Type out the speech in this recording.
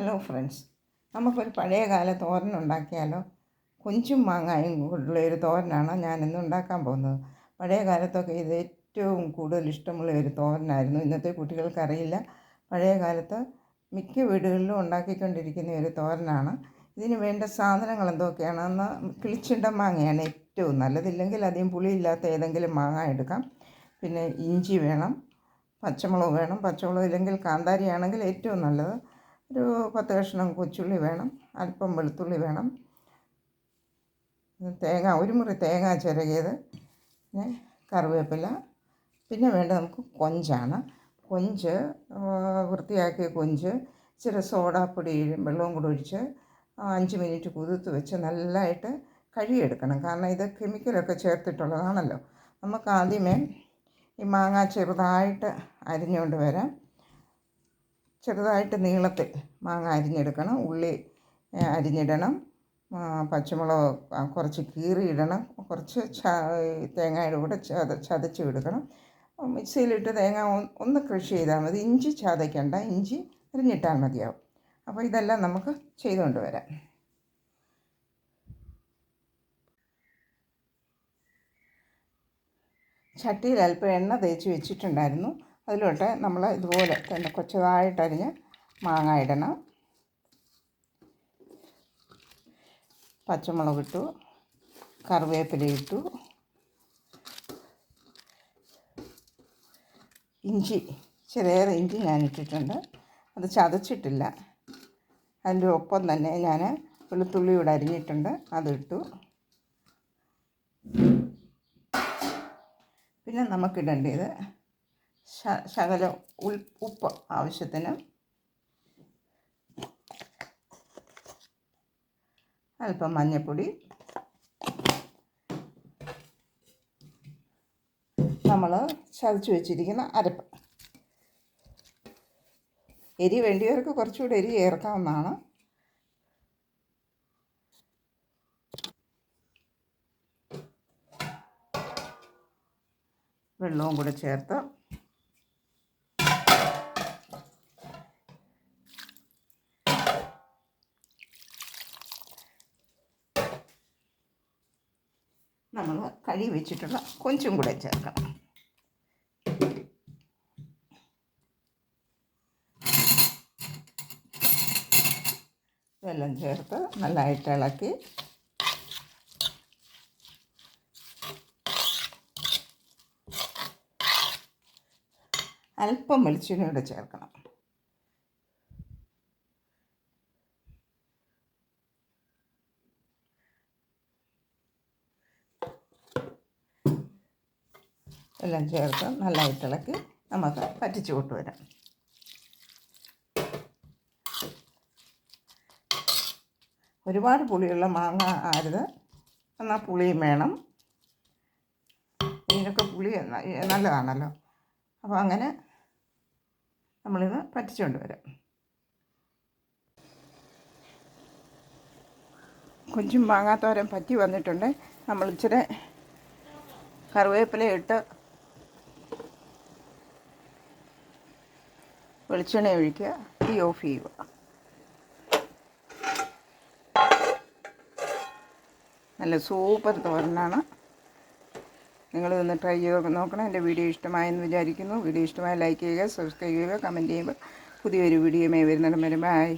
Hello friends നമുക്കൊരു പഴയ കാല തോരൻ ഉണ്ടാക്കിയാലോ? കൊഞ്ചും മാങ്ങായും കൂടുതലുള്ള ഒരു തോരനാണ് ഞാൻ ഇന്ന് ഉണ്ടാക്കാൻ പോകുന്നത്? പഴയ കാലത്തൊക്കെ ഇത് ഏറ്റവും കൂടുതൽ ഇഷ്ടമുള്ള ഒരു തോരനായിരുന്നു. ഇന്നത്തെ കുട്ടികൾക്കറിയില്ല പഴയ കാലത്ത് മിക്ക വീടുകളിലും ഉണ്ടാക്കിക്കൊണ്ടിരിക്കുന്ന ഒരു തോരനാണ്. ഇതിന് വേണ്ട സാധനങ്ങൾ എന്തൊക്കെയാണെന്ന് കിളിച്ചുണ്ട മാങ്ങയാണ് ഏറ്റവും നല്ലതില്ലെങ്കിൽ അധികം പുളിയില്ലാത്ത ഏതെങ്കിലും മാങ്ങ എടുക്കാം. പിന്നെ ഇഞ്ചി വേണം പച്ചമുളക് വേണം. പച്ചമുളക് ഇല്ലെങ്കിൽ കാന്താരിയാണെങ്കിൽ ഏറ്റവും നല്ലത്. ഒരു പത്ത് കഷ്ണം കൊച്ചുള്ളി വേണം അല്പം വെളുത്തുള്ളി വേണം. തേങ്ങ ഒരു മുറി തേങ്ങ ചിരകിയത് പിന്നെ കറിവേപ്പില. പിന്നെ വേണ്ടത് നമുക്ക് കൊഞ്ചാണ്. കൊഞ്ച് വൃത്തിയാക്കിയ കൊഞ്ച് ഇച്ചിരി സോഡാപ്പൊടി വെള്ളവും കൂടെ ഒഴിച്ച് അഞ്ച് മിനിറ്റ് കുതിർത്ത് വെച്ച് നല്ലതായിട്ട് കഴുകിയെടുക്കണം. കാരണം ഇത് കെമിക്കലൊക്കെ ചേർത്തിട്ടുള്ളതാണല്ലോ. നമുക്ക് ആദ്യമേ ഈ മാങ്ങ ചെറുതായിട്ട് അരിഞ്ഞുകൊണ്ട് വരാം. ചെറുതായിട്ട് നീളത്തിൽ മാങ്ങ അരിഞ്ഞെടുക്കണം. ഉള്ളി അരിഞ്ഞിടണം. പച്ചമുളക് കുറച്ച് കീറിയിടണം കുറച്ച് തേങ്ങയുടെ കൂടെ ചത ചതച്ച് എടുക്കണം മിക്സിയിലിട്ട് തേങ്ങ ഒന്ന് കൃഷി ചെയ്താൽ മതി. ഇഞ്ചി ചതയ്ക്കണ്ട. ഇഞ്ചി അരിഞ്ഞിട്ടാൽ മതിയാവും. അപ്പോൾ ഇതെല്ലാം നമുക്ക് ചെയ്തുകൊണ്ട് വരാം. ചട്ടിയിൽ അല്പം എണ്ണ തേച്ച് വെച്ചിട്ടുണ്ടായിരുന്നു. അതിലോട്ട് നമ്മൾ ഇതുപോലെ തന്നെ കൊച്ചതായിട്ടരിഞ്ഞ് മാങ്ങ ഇടണം പച്ചമുളക് ഇട്ടു കറിവേപ്പില ഇട്ടു ഇഞ്ചി ചെറിയേറെ ഇഞ്ചി ഞാൻ ഇട്ടിട്ടുണ്ട് അത് ചതച്ചിട്ടില്ല. അതിന്റെ ഒപ്പം തന്നെ ഞാൻ വെളുത്തുള്ളി ഇവിടെ അരിഞ്ഞിട്ടുണ്ട്. അതിട്ടു. പിന്നെ നമുക്കിടേണ്ടത് ശകല ഉൽ ഉപ്പ് ആവശ്യത്തിന്. അല്പം മഞ്ഞൾപ്പൊടി നമ്മൾ ചതച്ച് വെച്ചിരിക്കുന്ന അരപ്പ്. എരി വേണ്ടിയവർക്ക് കുറച്ചുകൂടി എരി ചേർക്കാവുന്നതാണ്. വെള്ളവും കൂടെ ചേർത്ത് നമ്മൾ കഴുകി വെച്ചിട്ടുള്ള കൊഞ്ചും കൂടെ ചേർക്കണം. ഇതെല്ലാം ചേർത്ത് നല്ലതായിട്ട് ഇളക്കി. അല്പം വെളിച്ചെണ്ണ കൂടെ ചേർക്കണം. എല്ലാം ചേർത്ത് നല്ലതായിട്ട് ഇളക്കി നമുക്ക് പറ്റിച്ച് കൊണ്ടുവരാം ഒരുപാട് പുളിയുള്ള മാങ്ങ ആരുത് എന്നാൽ പുളിയും വേണം. ഇതിനൊക്കെ പുളി നല്ലതാണല്ലോ. അപ്പോൾ അങ്ങനെ നമ്മളിത് പറ്റിച്ചുകൊണ്ട് വരാം കൊഞ്ചും മാങ്ങാത്തോരൻ പറ്റി വന്നിട്ടുണ്ട്. നമ്മൾ ഇച്ചിരി കറിവേപ്പില ഇട്ട് വെളിച്ചെണ്ണ ഒഴിക്കുക. തീ ഓഫ് ചെയ്യുക. നല്ല സൂപ്പർ തോരനാണ്. നിങ്ങളിതൊന്ന് ട്രൈ ചെയ്ത് നോക്കണം. എന്റെ വീഡിയോ ഇഷ്ടമായെന്ന് വിചാരിക്കുന്നു. വീഡിയോ ഇഷ്ടമായ ലൈക്ക് ചെയ്യുക സബ്സ്ക്രൈബ് ചെയ്യുക കമന്റ് ചെയ്യുക. പുതിയൊരു വീഡിയോ മേ വരുന്നിടം വരെ. ബായ്